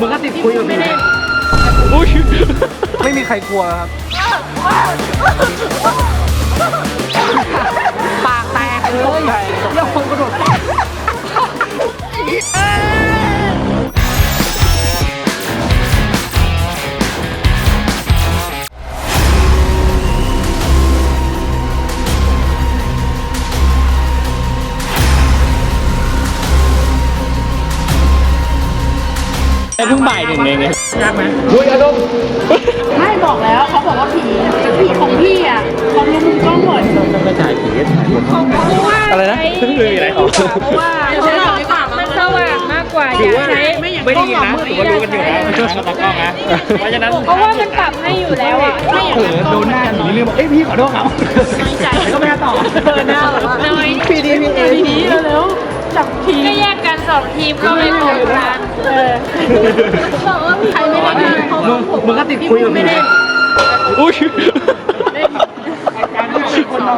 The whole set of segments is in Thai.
มึงก็ติดคุยกับไม่ได้อุ้ยไม่มีใครกลัวครับ ปากแตกเลยเรื่องคนกระโดด ไอ้เพิ่งบ่ายหนึ่งเองไงยากไหมอุ้ยอารมณ์ไม่บอกแล้วเขาบอกว่าผีแต่ผีของพี่อะเขารู้มุมกล้องหมดต้องไปถ่ายผีถ่ายคนอะไรนะไม่มีอะไรออกเพราะว่าใช้ของฝากมันสว่างมากกว่าอย่าใช้ไม่อย่างไม่ได้ยินนะผมก็รู้กันอยู่แล้วกับตากล้องนะเพราะฉะนั้นเพราะว่ามันปรับให้อยู่แล้วอะไม่อย่างเผลอโดนหน้าหนีลืมบอกเอ้ยพี่ขอโทษเขาไม่ใจก็ไม่ได้ต่อเดินหน้าแบบว่าน้อยพีดีพีเอพีดีเร็วๆ จับทีก็แยกกันสองทีมก็ไม่ถูกกันเออบอกว่าใครไม่ได้งานเขามึงมึงก็ติดคุยกับไม่ได้อุ้ย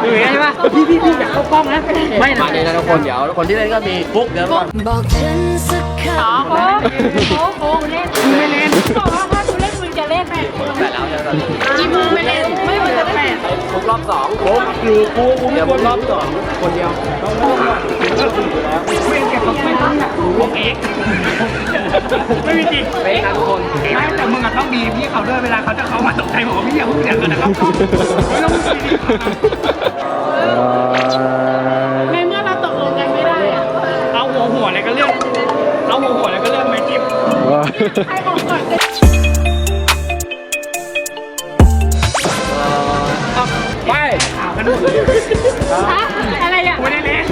อยู่ไงใช่ปะพี่พี่พี่อยากเข้ากล้องนะไม่นะนี่นะทุกคนเดี๋ยวคนที่เล่นก็มีฟุกเดี๋ยวก่อนบอกฉันสักคอ๋อโอ้โหโอ้เล่นไม่เล่นบอกว่าถ้ากู เล่นมึงจะเล่นไหมแต่แล้วเดี๋ยวตอนนี้จีมูไม่เล่นไม่มันจะแปดฟุกรอบสองฟุกอยู่กูกูเดี๋ยวฟุกรอบสองคนเดียวไม่วมีจริงเป็นนะทุกคนไม่แต่มึงอะต้องมีพี่เขาด้วยเวลาเขาจะเขามาตกใจบอกว่าพี่อย่าพูดอย่างนั้นนะครับไม่ต้องมีในเมื่อเราตกลงกันไม่ได้อะเอาหัวหัวอะไรก็เรื่องเอาหัวหัวอะไรก็เรื่องไม่จิบใครบอกก่อน กันดูเลยฮะอะไรอะไม่ได้เล่น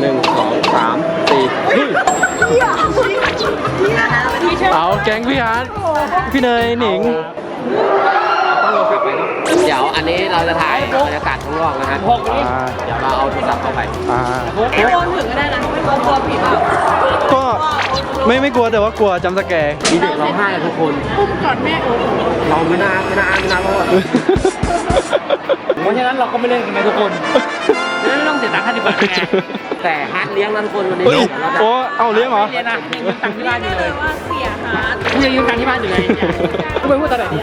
หนึ่งสองสามสี่เอาแก๊งพี่ฮาร์ดพี่เนยหนิงต้องโทรศัพท์ไปเนาะเดี๋ยวอันนี้เราจะถ่ายบรรยากาศข้างนอกนะฮะอ่าเดี๋ยวเราเอาโทรศัพท์เข้าไปอ่าโอนถึงก็ได้นะไม่กลัวกลัวผิดอะก็ ไม่ไม่กลัวแต่ว่ากลัวจำสแกร์มีเด็กร้องไห้กันทุกคนอุ้มก่อนแม่โอ้เราไม่น่าไม่น่าไม่น่ารอดเพราะฉะนั้นเราก็ไม่เล่นกันไหมทุกคนไม่ต้องเสียตังค์ค่าที่บัตรไงแต่ฮาร์ดเลี้ยงนะทุกคนวันนี้เฮ้ยเราจะโอ้เอาเลี้ยงเหรอเรียนนะยังยืมตังค์ที่บ้านอยู่เลยว่าเสียหากูยังยืมตังค์ที่บ้านอยู่เลยเนี่ยกูไปพูดตอนไหนดี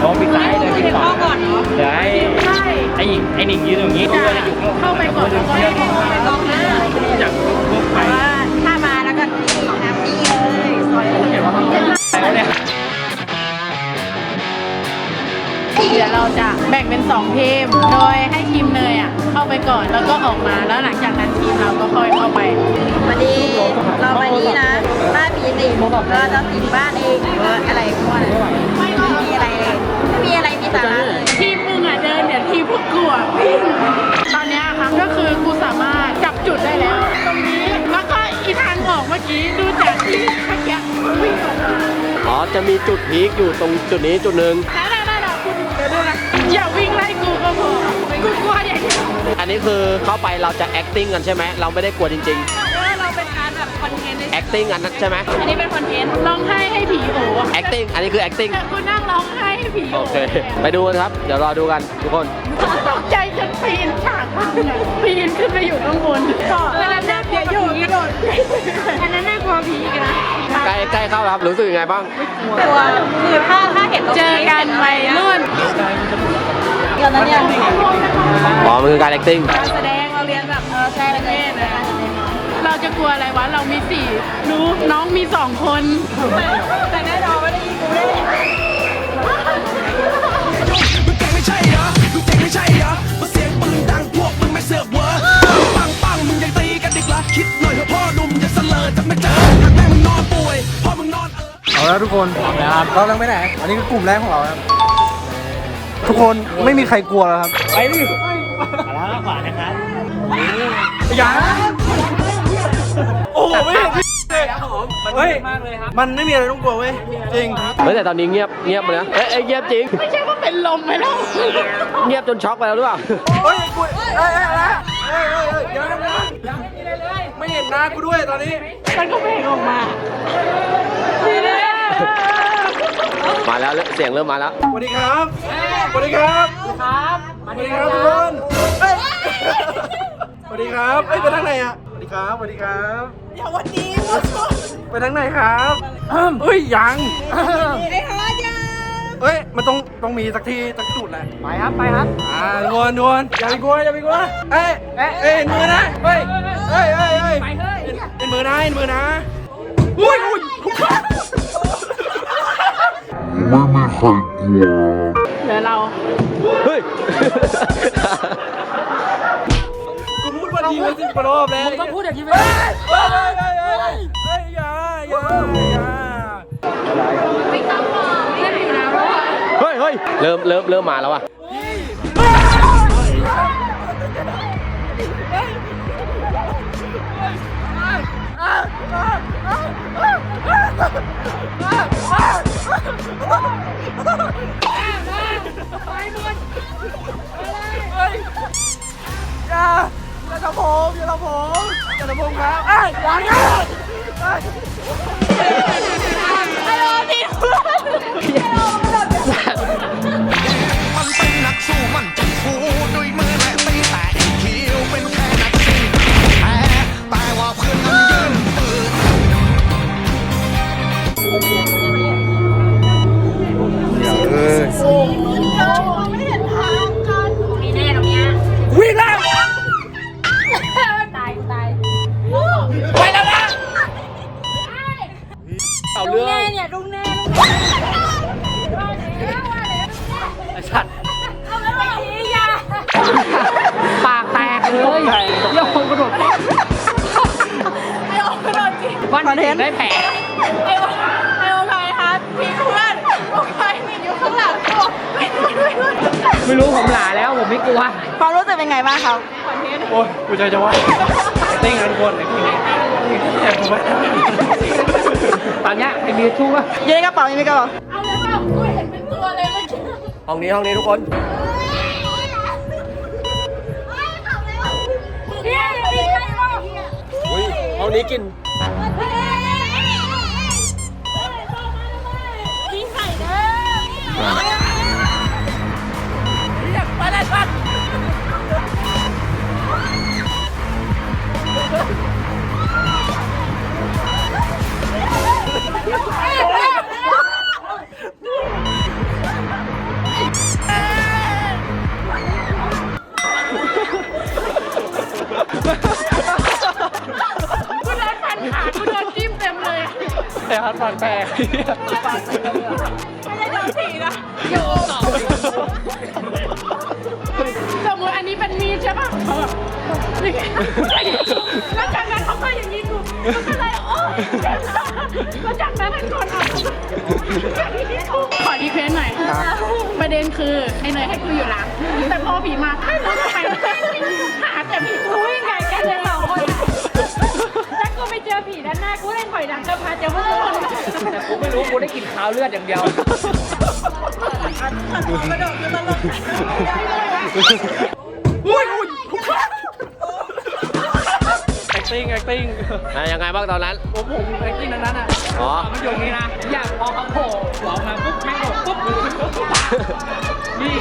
โอ้ปิดสายเลยปิดต่อก่อนเนาะเดี๋ยวให้ใช่ไอ้หญิงไอ้หนิงยืนตรงนี้กูก็จะอยู่ข้างเข้าไปก่อนแล้วก็ให้เข้าไปกองหน้า อยากพวกไปถ้ามาแล้วก็นี่นะนี่เลยซอยเห็นว่าเขาแล้วเนี่ยเดี๋ยวเราจะแบ่งเป็นสองทีม โดยให้ทีมเนยอะเข้าไปก่อนแล้วก็ออกมาแล้วหลังจากนั้นทีมเราก็ค่อยเข้าไป วันนี้เรามานี่นะบ้านผีสิงเราจะสิงบ้านเองหรือว่าอะไรพวกนั้นไม่มีอะไรเลยไม่มีอะไรมีสาระเลยทีม ออกเมื่อกี้ดูจากที่เมื่อกี้วิ่งออกมาอ๋อจะมีจุดพีคอยู่ตรงจุดนี้จุดหนึ่งได้ได้ได้ได้คุณเดี๋ยวดูนะอย่าวิ่งไล่กูก็พอกูกลัวอย่างเดียวอันนี้คือเข้าไปเราจะ acting กันใช่ไหมเราไม่ได้กลัวจริงเคอนเทนต์ๆ acting อันนั้นใช่ไหม อันนี้เป็นคอนเทนต์ร้องไห้ให้ผีโอ๋ acting อันนี้คือ acting แต่กูนั่งร้องไห้ให้ผีโอโอ๋เค ไปดูกันครับ เดี๋ยวรอดูกันทุกคน ตกใจจนปีนฉากพังอะปีนขึ้นไปอยู่ข้างบนก็อันนั้นน่ากลัวผีกระโดดอันนั้นน่ากลัวผีกันนะใกล้ใกล้เข้าแล้วครับ รู้สึกยังไงบ้าง ตัวคือถ้าถ้าเห็นเจอกันวัยรุ่นเดี๋ยวนั้นเนี่ยอ๋อ มันคือการ acting การแสดงเราเรียนแบบเออใช่แล้วเนี่ยนะ เราจะกลัวอะไรวะ เรามีสี่รู้น้องมีสองคน แต่แน่นอนไม่ได้ยินกูได้มึงเก่งไม่ใช่เหรอมึงเก่งไม่ใช่เหรอมาเสียงปืนดังพวกมึงไม่เสือกเวอปังปังมึงยังตีกันอีกเหรอคิดหน่อยเถอะพ่อหนุ่มอย่าเสลอจะไม่เจอหากแม่มึงนอนป่วยพ่อมึงนอนเออเอาแล้วทุกคนเราลังไปไหน อันนี้คือกลุ่มแรกของเราครับ ทุกคนไม่มีใครกลัวแล้วครับ ไปดิแล้วขวานะครับโเฮ้ยมันไม่มีอะไรต้องกลัวเว้ย จริง เฮ้ยแต่ตอนนี้เงียบเงียบไปแล้วเอ้ยเอ้ยเงียบจริง ไม่ใช่ว่าเป็นลมไปแล้ว เงียบจนช็อกไปแล้วหรือเปล่า เฮ้ยกูเอ้ยเอ้ยนะเอ้ยเอ้ยเอ้ยเดี๋ยวนะไม่เห็นหน้ากูด้วยตอนนี้ มันก็ไม่ออกมามาแล้วเสียงเริ่มมาแล้วสวัสดีครับสวัสดีครับสวัสดีครับทุกคนเอ้ยสวัสดีครับเอ้ยไปทางไหนอะวัสดี ครับสวัสดีครับอย่าวันดีหมดคนไปทางไหนครับอ้าวเอ้ยยังอ้าวไอ้ฮอตยังเอ้ยมันต้องต้องมีสักทีสักจุดแหละไปครับไปครับอ่าดวนดวนอย่าไปกลัวอย่าไปกลัวเอ้ยเอ้ยเอ้ยเห็นมือนะเฮ้ยเฮ้ยเฮ้ยเฮ้ยไปเฮ้ยเห็นมือนะเห็นมือนะอุ้ยอุ้ยเหลือเรา เฮ้ยกูพูด ว่าดีมาสิบกว่ารอบแล้วมึงต้องพูดอย่างนี้ไปเฮ้ยเฮ้ยเฮ้ยเฮ้ยเฮ้ยเฮ้ยอย่าอย่าอย่าไม่ต้องบอกไม่ถึงแล้วเฮ้ยเฮ้ยเริ่มเริ่มเริ่มมาแล้วอะ ผม เลยเยี่ยมกระโดดไอ้โอ้กระโดดจริงวันนี้ได้แผลไอ้โอ้ไอ้โอ้ใครคะพี่เพื่อนโอ้ใครมีอยู่ข้างหลังกูไม่รู้ไม่รู้ไม่รู้ผมหลาแล้วผมไม่กลัวความรู้สึกเป็นไงบ้างครับโอ้ยกูใจจะว่าติ้งกันคนไอ้คนนี้แต่ผมไม่ตอนเนี้ยไอ้มีชู้ป่ะอยู่ในกระเป๋าอยู่ในกระเป๋าเอาเลยเปล่ากูเห็นเป็นตัวเลยเมื่อกี้ห้องนี้ห้องนี้ทุกคน ย ไอ้ฮัทฟันแปลกไม่ได้โดนผีนะโยสอสมมติอันนี้เป็นมีดใช่ป่ะเขาแบบนี่แล้วจากนั้นเขาก็อย่างนี้กูก็เลยโอ๊ยแล้วจากนั้นทุกคนอะขอดีเควสหน่อยประเด็นคือไอ้เนยให้กูอยู่หลังแต่พอผีมาไม่รู้ทำไมหาแต่ผีรู้ยังไงกั หน้ากูเลยถอยหลังจะพาเจอพวกคนแต่กูไม่รู้กูได้กลินคาวเลือดอย่างเดียวอุ้ยอุ้ย acting acting อะยังไงบ้างตอนนั้น ผมผมไอ้ที่นั้นนั้นอะอ๋อ มันอยู่อย่างนี้นะ อยากพอเขาโผล่หัวออกมาปุ๊บแม่งโดดปุ๊บนี่